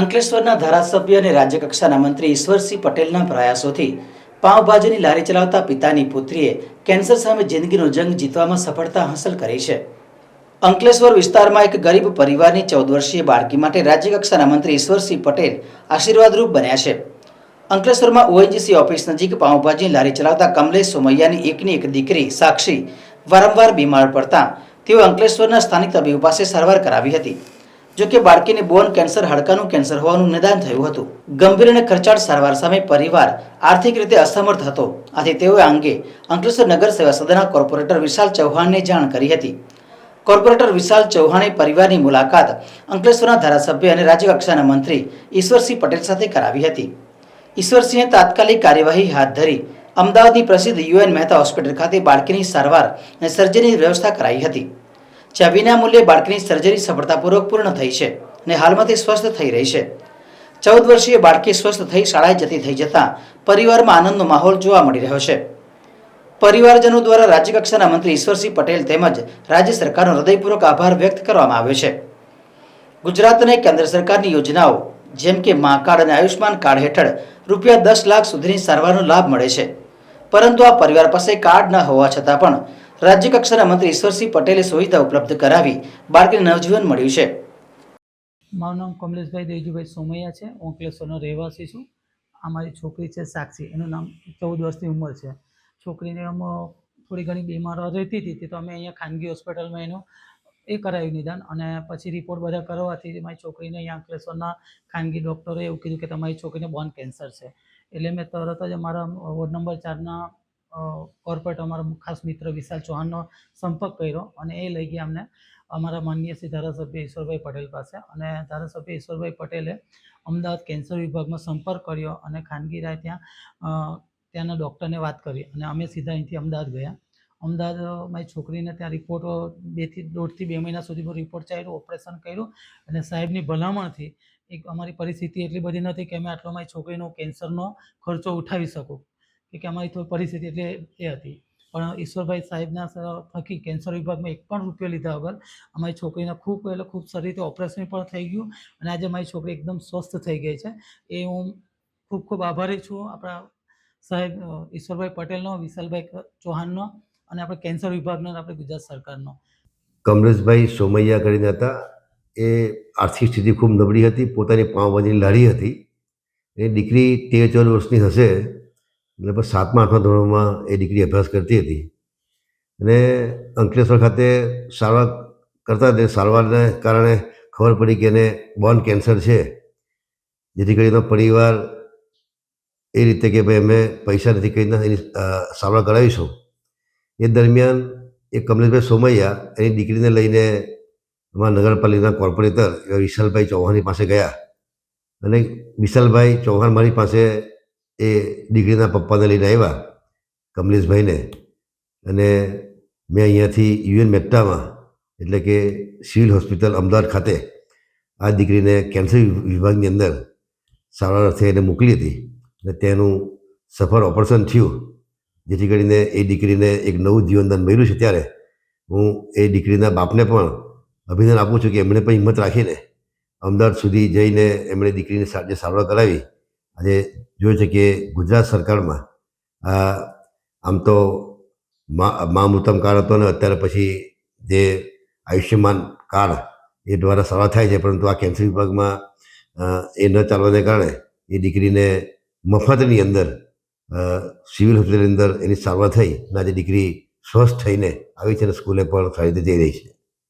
અંકલેશ્વરના ધારાસભ્ય અને રાજ્યકક્ષાના મંત્રી ઈશ્વરસિંહ પટેલના પ્રયાસોથી પાવભાજીની લારી ચલાવતા પિતાની પુત્રીએ કેન્સર સામે જિંદગીનો જંગ જીતવામાં સફળતા હાંસલ કરી છે. અંકલેશ્વર વિસ્તારમાં એક ગરીબ પરિવારની ચૌદ વર્ષીય બાળકી માટે રાજ્યકક્ષાના મંત્રી ઈશ્વરસિંહ પટેલ આશીર્વાદરૂપ બન્યા છે. અંકલેશ્વરમાં ઓએનજીસી ઓફિસ નજીક પાઉંભાજીની લારી ચલાવતા કમલેશ સોમૈયાની એકની એક દીકરી સાક્ષી વારંવાર બીમાર પડતા તેઓ અંકલેશ્વરના સ્થાનિક તબીબ પાસે સારવાર કરાવી હતી. જો કે બાળકીને બોન કેન્સર, હાડકાનું કેન્સર હોવાનું નિદાન થયું હતું. ગંભીર અને ખર્ચાળ સારવાર સામે પરિવાર આર્થિક રીતે અસમર્થ હતો. આથી તેઓએ અંગે અંકલેશ્વર નગર સેવા સદનના કોર્પોરેટર વિશાલ ચૌહાણને જાણ કરી હતી. કોર્પોરેટર વિશાલ ચૌહાણે પરિવારની મુલાકાત અંકલેશ્વરના ધારાસભ્ય અને રાજ્ય કક્ષાના મંત્રી ઈશ્વરસિંહ પટેલ સાથે કરાવી હતી. ઈશ્વરસિંહે તાત્કાલિક કાર્યવાહી હાથ ધરી અમદાવાદની પ્રસિદ્ધ યુએન મહેતા હોસ્પિટલ ખાતે બાળકીની સારવાર અને સર્જરીની વ્યવસ્થા કરાઈ હતી. જ્યાં વિનામૂલ્યે બાળકીની સર્જરી સફળતાપૂર્વક પૂર્ણ થઈ છે અને હાલમાં તે સ્વસ્થ થઈ રહી છે. ચૌદ વર્ષીય બાળકી સ્વસ્થ થઈ શાળાએ જતી થઈ જતાં પરિવારમાં આનંદનો માહોલ જોવા મળી રહ્યો છે. પરિવારજનો દ્વારા રાજ્યકક્ષાના મંત્રી ઈશ્વરસિંહ પટેલ તેમજ રાજ્ય સરકારનો હૃદયપૂર્વક આભાર વ્યક્ત કરવામાં આવ્યો છે. ગુજરાત અને કેન્દ્ર સરકારની યોજનાઓ, જેમ કે મા કાર્ડ અને આયુષ્માન કાર્ડ હેઠળ રૂપિયા દસ લાખ સુધીની સારવારનો લાભ મળે છે. પરંતુ આ પરિવાર પાસે કાર્ડ ન હોવા છતાં પણ રાજ્ય કક્ષાના મંત્રી ઈશ્વરસિંહ પટેલે સુવિધા ઉપલબ્ધ કરાવી બાળકીને નવજીવન મળ્યું છે. મારું નામ કમલેશભાઈ દેવજીભાઈ સોમૈયા છે. હું અંકલેશ્વરનો રહેવાસી છું. આ મારી છોકરી છે સાક્ષી. એનું નામ ચૌદ વર્ષની ઉંમર છે. છોકરીને આમ થોડી ઘણી બીમારો રહેતી હતી, તો અમે અહીંયા ખાનગી હોસ્પિટલમાં એનું એ કરાવ્યું નિદાન અને પછી રિપોર્ટ બધા કરવાથી મારી છોકરીને અહીંયા અંકલેશ્વરના ખાનગી ડૉક્ટરે એવું કીધું કે તમારી છોકરીને બોન કેન્સર છે. એટલે મેં તરત જ અમારા વોર્ડ નંબર ચારના કોર્પોરેટ અમારા ખાસ મિત્ર વિશાલ ચૌહાણનો સંપર્ક કર્યો અને એ લઈ ગયા અમને અમારા માનનીય શ્રી ધારાસભ્ય ઈશ્વરભાઈ પટેલ પાસે. અને ધારાસભ્ય ઈશ્વરભાઈ પટેલે અમદાવાદ કેન્સર વિભાગમાં સંપર્ક કર્યો અને ખાનગી રાય ત્યાં ત્યાંના ડૉક્ટરને વાત કરી. અને અમે સીધા અહીંથી અમદાવાદ ગયા. અમદાવાદ મારી છોકરીને ત્યાં રિપોર્ટ બેથી દોઢથી બે મહિના સુધીનો રિપોર્ટ ચાલ્યો ઓપરેશન કર્યું. અને સાહેબની ભલામણથી એક અમારી પરિસ્થિતિ એટલી બધી નથી કે અમે આટલો મારી છોકરીનો કેન્સરનો ખર્ચો ઉઠાવી શકું. કે અમારી થોડી પરિસ્થિતિ એટલે એ હતી. પણ ઈશ્વરભાઈ સાહેબના થકી કેન્સર વિભાગમાં એક પણ રૂપિયો લીધા વગર અમારી છોકરીના ખૂબ, એટલે ખૂબ સારી રીતે ઓપરેશન પણ થઈ ગયું અને આજે મારી છોકરી એકદમ સ્વસ્થ થઈ ગઈ છે. એ હું ખૂબ ખૂબ આભારી છું આપણા સાહેબ ઈશ્વરભાઈ પટેલનો, વિશાલભાઈ ચૌહાણનો અને આપણે કેન્સર વિભાગનો આપણે ગુજરાત સરકારનો. કમલેશભાઈ સોમૈયા કરીને હતા. એ આર્થિક સ્થિતિ ખૂબ નબળી હતી. પોતાની પાઉંભાજીની લારી હતી. એ દીકરી તેર ચૌદ વર્ષની હશે. લગભગ સાતમા આઠમા ધોરણમાં એ દીકરી અભ્યાસ કરતી હતી. અને અંકલેશ્વર ખાતે સારવાર કરતા તે સારવારને કારણે ખબર પડી કે એને બોન કેન્સર છે. જેથી કરીને પરિવાર એ રીતે કે ભાઈ અમે પૈસા નથી કરીને એની સારવાર કરાવીશું. એ દરમિયાન એ કમલેશભાઈ સોમૈયા એની દીકરીને લઈને અમારા નગરપાલિકાના કોર્પોરેટર એવા વિશાલભાઈ ચૌહાણની પાસે ગયા. અને વિશાલભાઈ ચૌહાણ મારી પાસે એ દીકરીના પપ્પાને લઈને આવ્યા, કમલેશભાઈને. અને મેં અહીંયાથી યુએન મહેતામાં એટલે કે સિવિલ હોસ્પિટલ અમદાવાદ ખાતે, આ દીકરીને કેન્સર વિભાગની અંદર સારવાર અર્થે એને મોકલી હતી. અને તેનું સફળ ઓપરેશન થયું, જેથી કરીને એ દીકરીને એક નવું જીવનદાન મળ્યું છે ત્યારે. હું એ દીકરીના બાપને પણ અભિનંદન આપું છું કે એમણે પણ હિંમત રાખીને અમદાવાદ સુધી જઈને એમણે દીકરીને જે સારવાર કરાવી આજે જોઈએ છે કે ગુજરાત સરકારમાં આમ તો મા મૃતમ કાર્ડ હતો ને, અત્યારે પછી જે આયુષ્યમાન કાર્ડ એ દ્વારા સારવાર થાય છે, પરંતુ આ કેન્સર વિભાગમાં એ ન ચાલવાને કારણે એ દીકરીને મફતની અંદર સિવિલ હોસ્પિટલની અંદર એની સારવાર થઈ અને આજે દીકરી સ્વસ્થ થઈને આવી છે અને સ્કૂલે પણ સારી રીતે જઈ રહી છે.